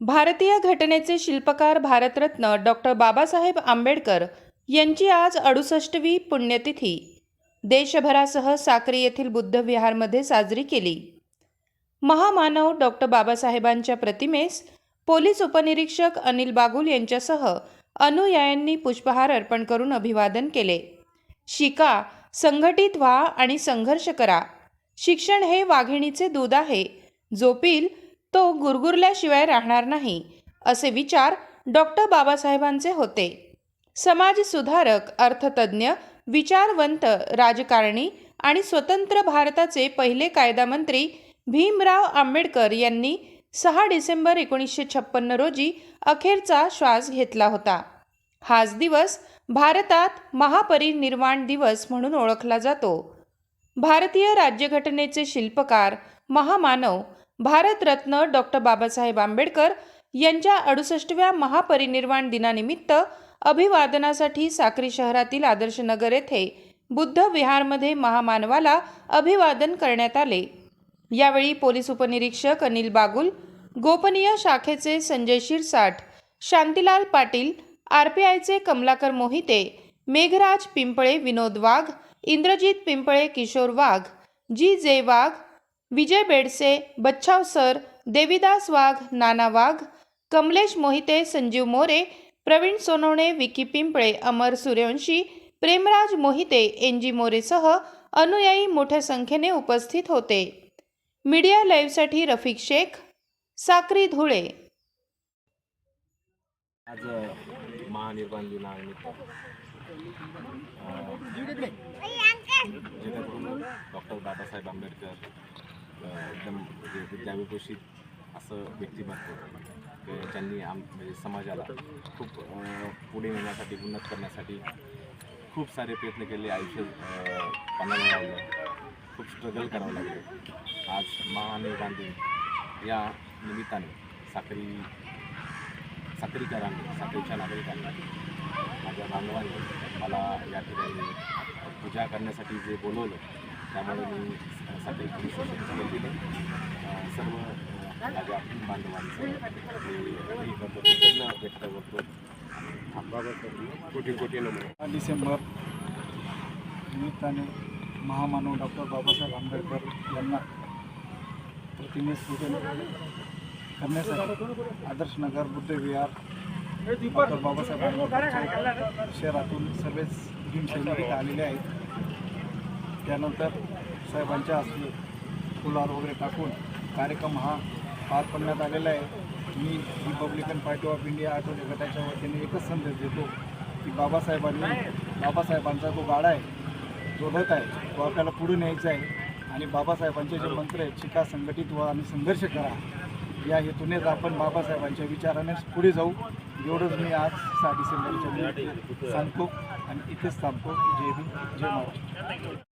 भारतीय घटनेचे शिल्पकार भारतरत्न डॉक्टर बाबासाहेब आंबेडकर यांची आज अडुसष्टवी पुण्यतिथी. देशभरासह साक्री येथील बुद्ध विहारमध्ये साजरी केली. महामानव डॉक्टर बाबासाहेबांच्या प्रतिमेस पोलीस उपनिरीक्षक अनिल बागुल यांच्यासह अनुयायांनी पुष्पहार अर्पण करून अभिवादन केले. शिका संघटित व्हा आणि संघर्ष करा. शिक्षण हे वाघिणीचे दूध आहे. जोपील तो गुरगुरल्याशिवाय राहणार नाही असे विचार डॉक्टर बाबासाहेबांचे होते. समाज सुधारक अर्थतज्ञ विचारवंत राजकारणी आणि स्वतंत्र भारताचे पहिले कायदामंत्री भीमराव आंबेडकर यांनी सहा डिसेंबर एकोणीसशे छप्पन्न रोजी अखेरचा श्वास घेतला होता. हाच दिवस भारतात महापरिनिर्वाण दिवस म्हणून ओळखला जातो. भारतीय राज्यघटनेचे शिल्पकार महामानव भारतरत्न डॉक्टर बाबासाहेब आंबेडकर यांच्या अडुसष्टव्या महापरिनिर्वाण दिनानिमित्त अभिवादनासाठी साक्री शहरातील आदर्शनगर येथे बुद्ध विहारमध्ये महामानवाला अभिवादन करण्यात आले. यावेळी पोलीस उपनिरीक्षक अनिल बागुल गोपनीय शाखेचे संजय शिरसाट शांतीलाल पाटील आर पी आयचे कमलाकर मोहिते मेघराज पिंपळे विनोद वाघ Indrajit Pimple Kishor Wagh G J Wagh Vijay Bedse Bachhav sir Devidas Wagh Nana Wagh Kamlesh Mohite Sanjeev More Pravin Sonawane Vicky Pimple Amar Suryawanshi Premraj Mohite N G मोरेसह अनुयायी मोठ्या संख्येने उपस्थित होते. मीडिया लाईव्हसाठी रफिक शेख साक्री धुळे. आज महानिर्वाण दिनानिमित्त डॉक्टर बाबासाहेब आंबेडकर एकदम म्हणजे विद्याविभूषित असं व्यक्तिमत्व ज्यांनी आम म्हणजे समाजाला खूप पुढे नेण्यासाठी उन्नत करण्यासाठी खूप सारे प्रयत्न केले. आयुष्य अ, लावलं खूप स्ट्रगल करावं लागलं. आज महानिर्वाण गांधी या निमित्ताने साखरी साखरीकरांनी साखरीच्या नागरिकांनी माझ्या बांधवांनी मला या ठिकाणी पूजा करण्यासाठी जे बोलवलं त्यामुळे मी साखरी पोलीस स्टेशनला गेले. अं, सर्व अं, माझ्या बांधवांचं मी हे करतो. कृतज्ञ व्यक्त करतो कोटी कोटी नमन हा डिसेंबर निमित्ताने महामानव डॉक्टर बाबासाहेब आंबेडकर यांना प्रतिमेस पूजन करण्यासाठी आदर्श नगर बुद्धविहार डॉक्टर बाबासाहेब आंबेडकर शहरातून सर्वच भीमसैनिक इथं आलेले आहेत. त्यानंतर साहेबांच्या हस्ते फुलार वगैरे टाकून कार्यक्रम हा पार पडण्यात आलेला आहे. मी Republican Party of India Athawale गटाच्या वतीने एकच संदेश देतो की बाबासाहेबांनी बाबासाहेबांचा जो गाडा आहे जो रथ आहे तो आपल्याला पुढे न्यायचा आहे आणि बाबासाहेबांचे जे मंत्र आहेत शिका संघटित व्हा आणि संघर्ष करा या हेतूनेच आपण बाबासाहेबांच्या विचारानेच पुढे जाऊ. एवढंच मी आज सहा डिसेंबरच्या सांगतो आणि इथेच थांबतो. जय हिंद जय महाराष्ट्र.